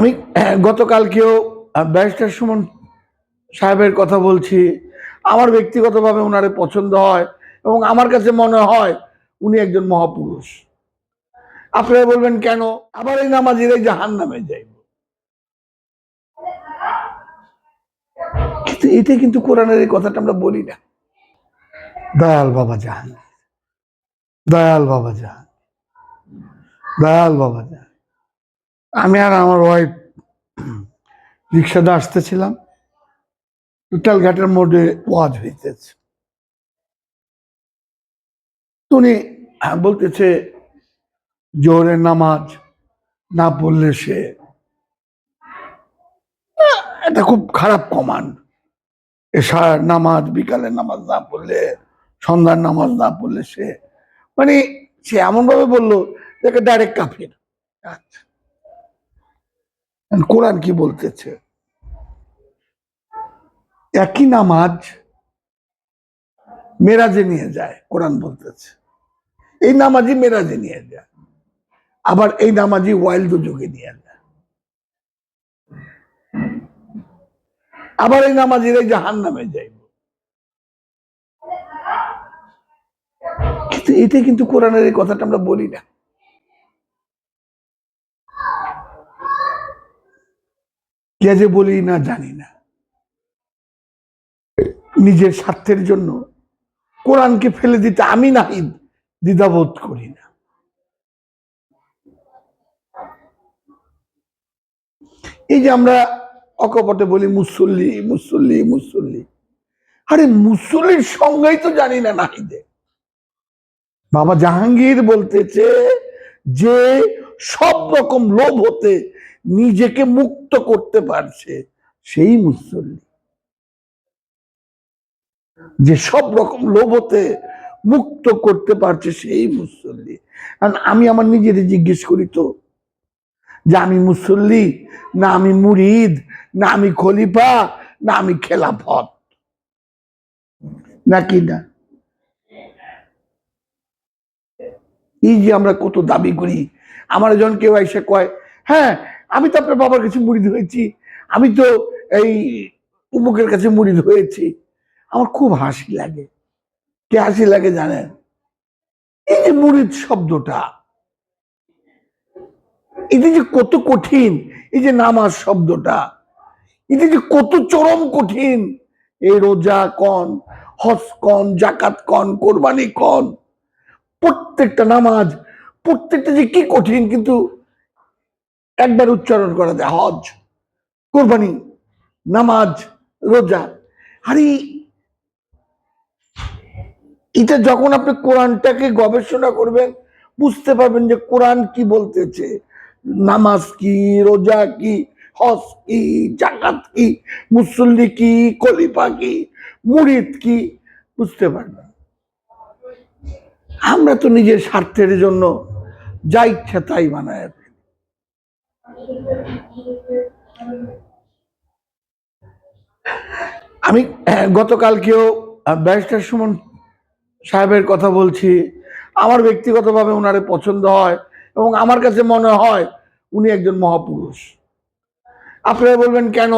আমি গতকালকেও ব্যারিস্টার সুমন সাহেবের কথা বলছি। আমার ব্যক্তিগতভাবে ওনারে পছন্দ হয় এবং আমার কাছে মনে হয় উনি একজন মহাপুরুষ। আপনারা বলবেন কেন? আবার এই নামাজিরাই জাহান নামে যাইব। কিন্তু এটা কিন্তু কোরআনের এই কথাটা আমরা বলি না। দয়াল বাবা জাহান। দয়াল বাবা জাহান। দয়াল বাবা জাহান। আমি আর আমার ওয়াইফ রিক্সাতে আসতেছিলাম। ঘাটের মোড়ে ওয়াজ হইতেছে। উনি বলতেছে, জোহরের নামাজ না পড়লে সে এটা খুব খারাপ কমান্ড এশার নামাজ, বিকালের নামাজ না পড়লে, সন্ধ্যার নামাজ না পড়লে সে মানে সে এমন ভাবে বলল যে ডাইরেক্ট কাফির। আচ্ছা। কোরআন কি বলতেছে? একই নামাজ মেরাজে নিয়ে যায় কোরআন বলতেছে। এই নামাজই মেরাজে নিয়ে যায়, আবার এই নামাজই ওয়াইল্ড যুগে নিয়ে যায়। আবার এই নামাজিরাই জাহান নামে যাইব। কিন্তু এটা কিন্তু কোরআনের এই কথাটা আমরা বলি না। কে যে বলি না জানি না। নিজের স্বার্থের জন্য কোরআনকে ফেলে দিতে আমি নাই দ্বিধাবোধ করি না। এই যে আমরা অকপটে বলি মুসল্লি মুসল্লি মুসল্লি। আরে মুসল্লির সঙ্গেই তো জানি না নাহিদে। বাবা জাহাঙ্গীর বলতেছে যে সব রকম লোভ হতে নিজেকে মুক্ত করতে পারছে সেই মুসল্লি। যে সব রকম লোভ হতে মুক্ত করতে পারছে সেই মুসল্লি। কারণ আমি আমার নিজের জিজ্ঞেস করি তো, যে আমি মুসল্লি, না আমি মুরিদ, না আমি খলিফা, না আমি খেলাফত? নাকি না? এই যে আমরা কত দাবি করি, আমার যখন কেউ এসে কয় হ্যাঁ আমি তো আপনার বাবার কাছে মুড়িদ হয়েছি আমি তো এই উমুকের কাছে মুড়ি হয়েছি আমার খুব হাসি লাগে। কে হাসি লাগে জানেন? এই যে মুড়িদ শব্দটা এটা যে কত কঠিন, এই যে নামাজ শব্দটা এটা যে কত চরম কঠিন এই রোজা কন, হজ কন জাকাত কন, কোরবানি কন, প্রত্যেকটা নামাজ, প্রত্যেকটা যে কি কঠিন, কিন্তু একবার উচ্চারণ করা যায়, হজ, কোরবানি, নামাজ, রোজা। আরে, এটা যখন আপনি কোরআনটাকে গবেষণা করবেন, বুঝতে পারবেন যে কোরআন কি বলতেছে। নামাজ কি, রোজা কি, হজ কি, জাকাত কি, মুসল্লি কি কলিফা কি, মুরিদ কি, বুঝতে পারবেন। আমরা তো নিজের স্বার্থের জন্য যা ইচ্ছা তাই বানায়। আমি গতকালকেও ব্যারিস্টার সুমন সাহেবের কথা বলছি। আমার ব্যক্তিগতভাবে ওনারে পছন্দ হয় এবং আমার কাছে মনে হয় উনি একজন মহাপুরুষ। আপনারা বলবেন কেন?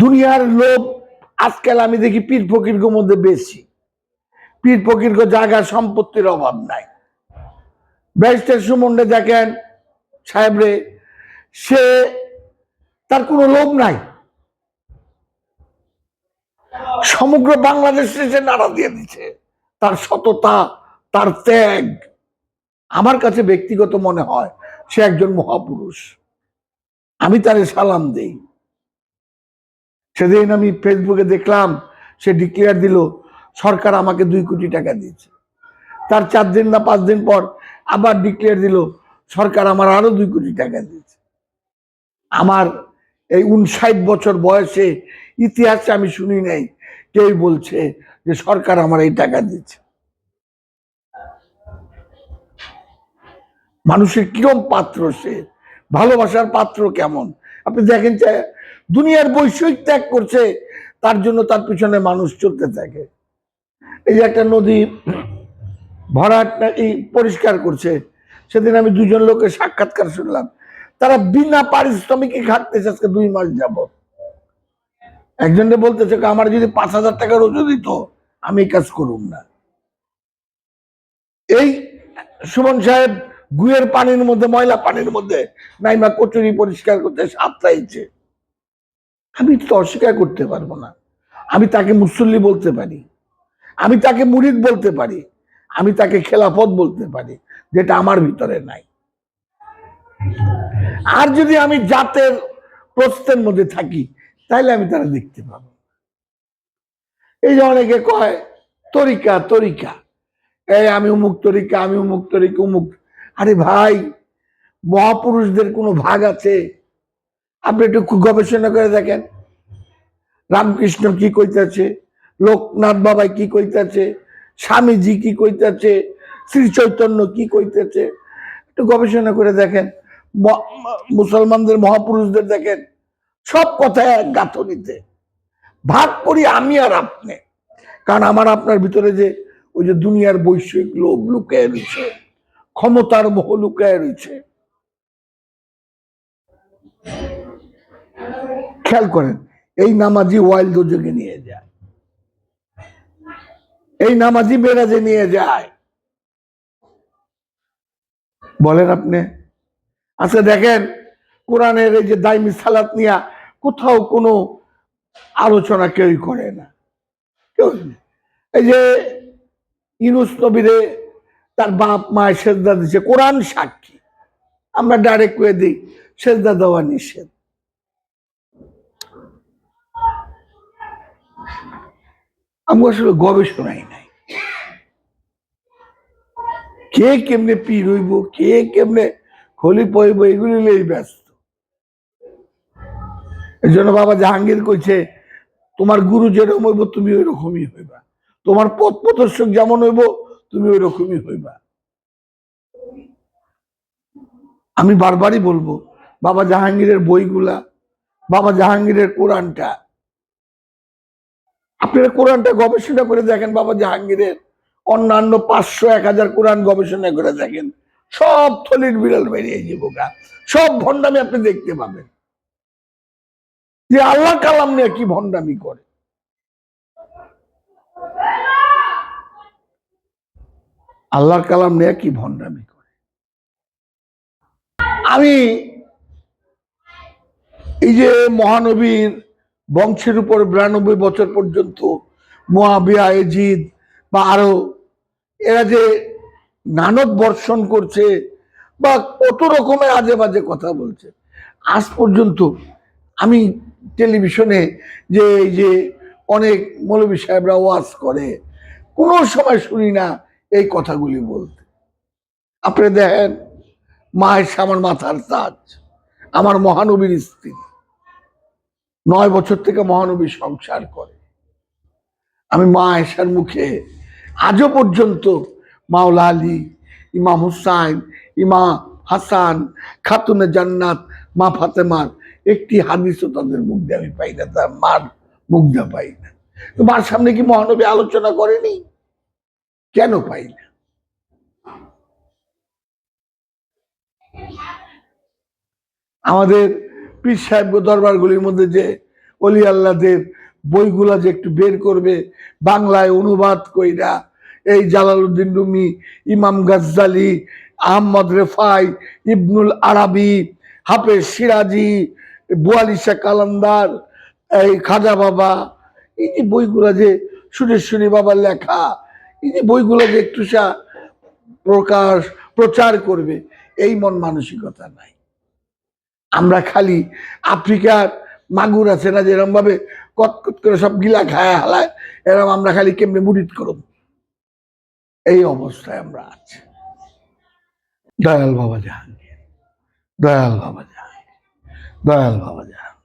দুনিয়ার লোভ আজকাল আমি দেখি পীর ফকিরগো মধ্যে বেশি। পীর ফকিরগো জায়গা সম্পত্তির অভাব নাই। ব্যারিস্টার সুমনরে দেখেন সাহেবরে, সে তার কোনো লোভ নাই। সমগ্র বাংলাদেশে সে নাড়া দিয়ে দিচ্ছে তার সততা, তার ত্যাগ আমার কাছে ব্যক্তিগত মনে হয় সে একজন মহাপুরুষ। আমি তারে সালাম দেই। সেদিন আমি ফেসবুকে দেখলাম, সে ডিক্লেয়ার দিল, সরকার আমাকে দুই কোটি টাকা দিয়েছে। তার চার দিন না পাঁচ দিন পর আবার ডিক্লেয়ার দিল সরকার আমার আরও দুই কোটি টাকা দিয়েছে। আমার এই উনষাট বছর বয়সে ইতিহাসে আমি শুনি নাই, কেউ বলছে যে সরকার আমার এই টাকা দিচ্ছে মানুষের কিরম পাত্র সে, ভালোবাসার পাত্র কেমন? আপনি দেখেন দুনিয়ার বৈষয়িক ত্যাগ করছে, তার জন্য তার পিছনে মানুষ চলতে থাকে। এই একটা নদী ভরাট নাকি পরিষ্কার করছে সেদিন আমি দুজন লোকের সাক্ষাৎকার শুনলাম। তারা বিনা পারিশ্রমিকে খাটতেছে আজকে দুই মাস যাবত একজনকে বলতেছে আমার যদি পাঁচ হাজার টাকা রোজও দিত, আমি কাজ করুম না। এই সুমন সাহেব গুয়ের পানির মধ্যে, ময়লা পানির মধ্যে নাইমা কচুরি পরিষ্কার করতে সাতটাইছে আমি তো অস্বীকার করতে পারব না। আমি তাকে মুসল্লি বলতে পারি। আমি তাকে মুরিদ বলতে পারি। আমি তাকে খেলাফত বলতে পারি। যেটা আমার ভিতরে নাই। আর যদি আমি জাতের প্রশ্নের মধ্যে থাকি, তাহলে আমি তারা দেখতে পাবো। এই যে অনেকে কয়, তরিকা তরিকা। এই আমি উমুক তরিকা, আমি উমুক তরিকা, উমুক। আরে ভাই, মহাপুরুষদের কোনো ভাগ আছে? আপনি একটু গবেষণা করে দেখেন। রামকৃষ্ণ কি কইতেছে? লোকনাথ বাবাই কি কইতেছে? স্বামীজি কি কইতেছে? শ্রী চৈতন্য কি কইতেছে? একটু গবেষণা করে দেখেন। মুসলমানদের, মহাপুরুষদের দেখেন, সব কথায় এক গাঁথনিতে। ভাগ করি আমি আর আপনি। কারণ আমার আপনার ভিতরে যে ওই যে দুনিয়ার বৈশ্বিক লোভ লুকায় রয়েছে, ক্ষমতার মোহ লুকায় রয়েছে। খেয়াল করেন, এই নামাজি ওয়াইল দোজকে নিয়ে যায়। এই নামাজি মেরাজে নিয়ে যায়। বলেন আপনি। আচ্ছা দেখেন কোরআনের এই যে দাইমি সালাত নিয়া কোথাও কোনো আলোচনা কেউই করে না। কেউ এই যে ইনুস নবীরে তার বাপ মা সেজদা দিচ্ছে কোরআন সাক্ষী। আমরা ডাইরেক্ট করে দিই, সেজদা দেওয়া নিষেধ। আমি আসলে গবেষণাই নাই। কে কেমনে পীর হইব, কে কেমনে খলি পইব এগুলি লই ব্যস্ত। এই জন্য বাবা জাহাঙ্গীর কইছে, তোমার গুরু যেরকম হইব, তুমি ওই রকমই হইবা। তোমার পথ প্রদর্শক যেমন হইব, তুমি ওই রকমই হইবা। আমি বারবারই বলব, বাবা জাহাঙ্গীরের বইগুলা, বাবা জাহাঙ্গীরের কোরআনটা, আপনারা কোরআনটা গবেষণা করে দেখেন বাবা জাহাঙ্গীরের অন্যান্য পাঁচশো, এক হাজার কোরআন গবেষণা করে দেখেন। সব থলির বিড়াল বেরিয়ে যাব গা সব ভণ্ডামি আপনি দেখতে পাবেন। যে আল্লাহ কালাম নিয়ে কি ভণ্ডামি করে। আল্লাহর কালাম নিয়ে কি ভণ্ডামি করে। আমি এই যে মহানবীর বংশের উপর বিরানব্বই বছর পর্যন্ত মহাবিয়া, এজিদ বা আরও এরা যে নানক বর্ষণ করছে বা কত রকমের আজে বাজে কথা বলছে। আজ পর্যন্ত আমি টেলিভিশনে যে এই যে অনেক মৌলবী সাহেবরা ওয়াজ করে, কোনো সময় শুনি না এই কথাগুলি বলতে। আপনি দেখেন মায়ের আমার মাথার তাজ, আমার মহানবীর স্ত্রী। নয় বছর থেকে মহানবী সংসার করে। আমি মা আয়েশার মুখে আজও পর্যন্ত মাওলা আলী, ইমাম হুসাইন ইমা হাসান, খাতুনে জান্নাত, মা ফাতেমার একটি হাদিসও তাদের মুখ দিয়ে আমি পাই না, তার মার মুখ দিয়ে পাই না। তো মার সামনে কি মহানবী আলোচনা করেনি? কেন পাই না? আমাদের পীর সাহেব দরবারগুলির মধ্যে যে অলি আল্লাহদের বইগুলা যে একটু বের করবে, বাংলায় অনুবাদ কইরা, এই জালালউদ্দিন রুমি, ইমাম গাজ্জালি, আহমদ রেফাই, ইবনুল আরাবি, হাফেজ সিরাজি বুয়ালিশা কালান্দার এই খাজা বাবা, এই যে বইগুলা যে সুরেশ্বরী বাবার লেখা, এই যে বইগুলা যে একটু সা প্রকাশ, প্রচার করবে, এই মন মানসিকতা নাই। আমরা খালি আফ্রিকার মাগুর আছে না যেরম ভাবে কটকট করে সব গিলা খায়, হালায়, এরম আমরা খালি কেমনে মুড়িত করব? এই অবস্থায় আমরা আছি। দয়াল বাবা জাহাঙ্গীর, দয়াল বাবা জাহাঙ্গীর, দয়াল বাবা জাহাঙ্গীর।